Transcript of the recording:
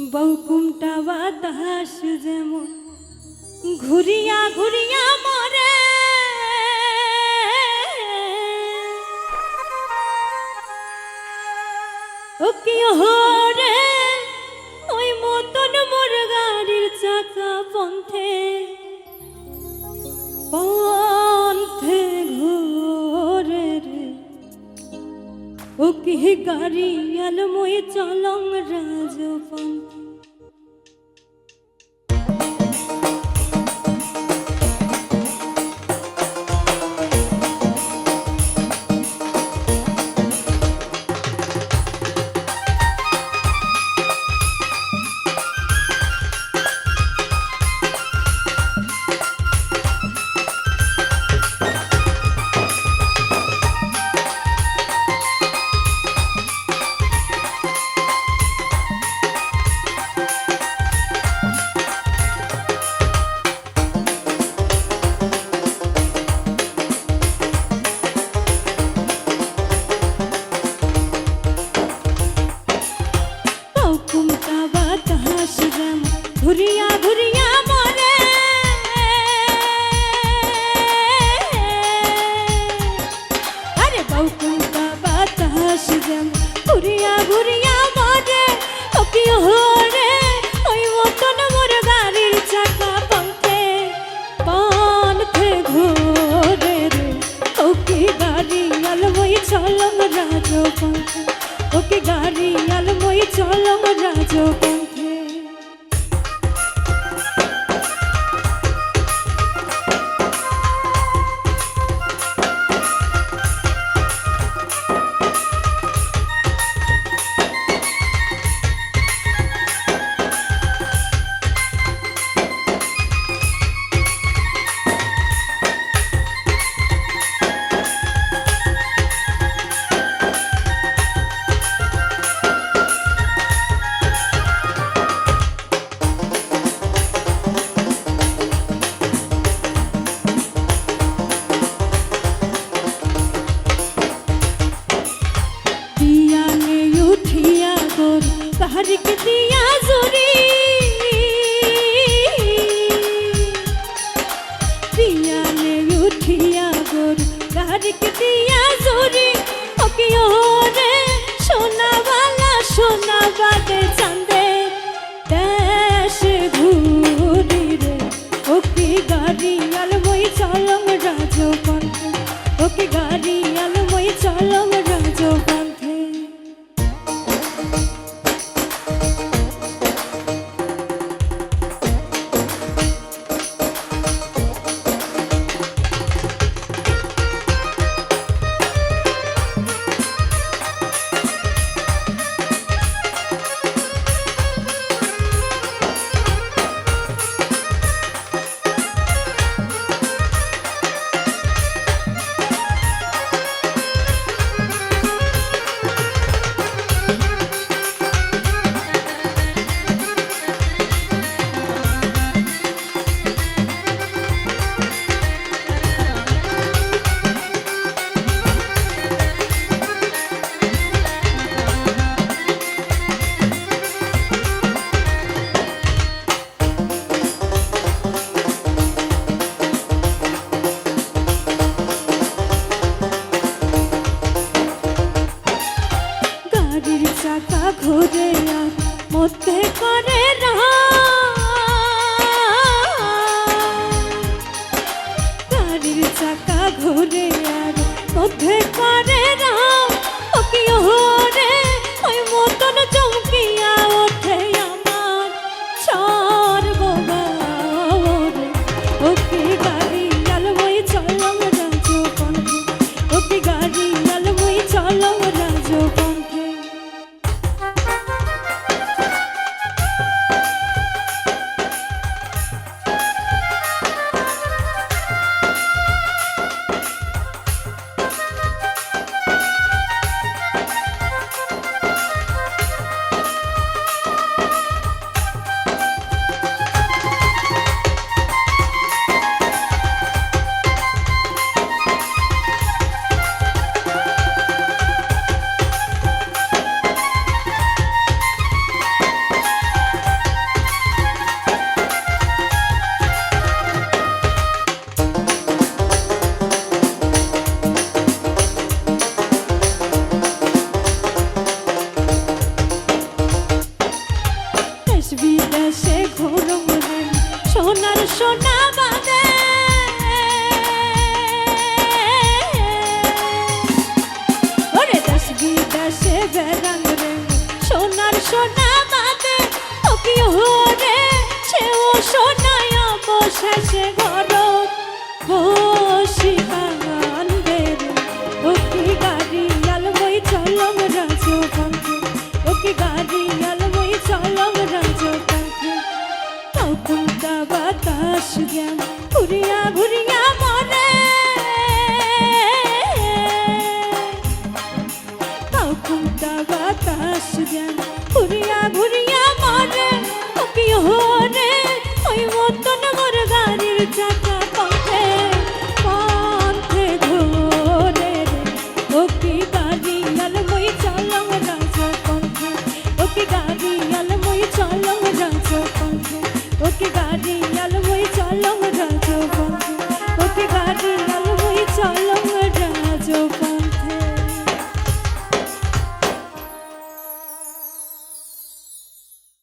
বৌকুমটা বাতাস যেমন ঘুরিয়া ঘুরিয়া মরে। ও কি হরে? ও কি গাড়ি আলময় চলং রাজপন্থে ঘুরিয়া ঘুরিয়া মরে। আরে বউ কুমটা বাতাস যেমন ঘুরিয়া ঘুরিয়া মরে। ও কি হরে ওই মতন মোর গাড়ির চাকা পন্থে পন্থে ঘোরে রে, ও কি গাড়ি আলমই চলম রাজপন্থে ও কি গাড়ি আলমই চলম রাজপন্থে দিয়া গোর কাহারিক দিয়া জুরি পিয়ালে উঠিয়া গোর কাহারিক দিয়া জুরি ওকে ওরে সোনার সোনা বাঁধে। ওরে দশবি দশে বেরং রে, সোনার সোনা বাঁধে। ও কি সে ও সোনায় বসেছে ঘর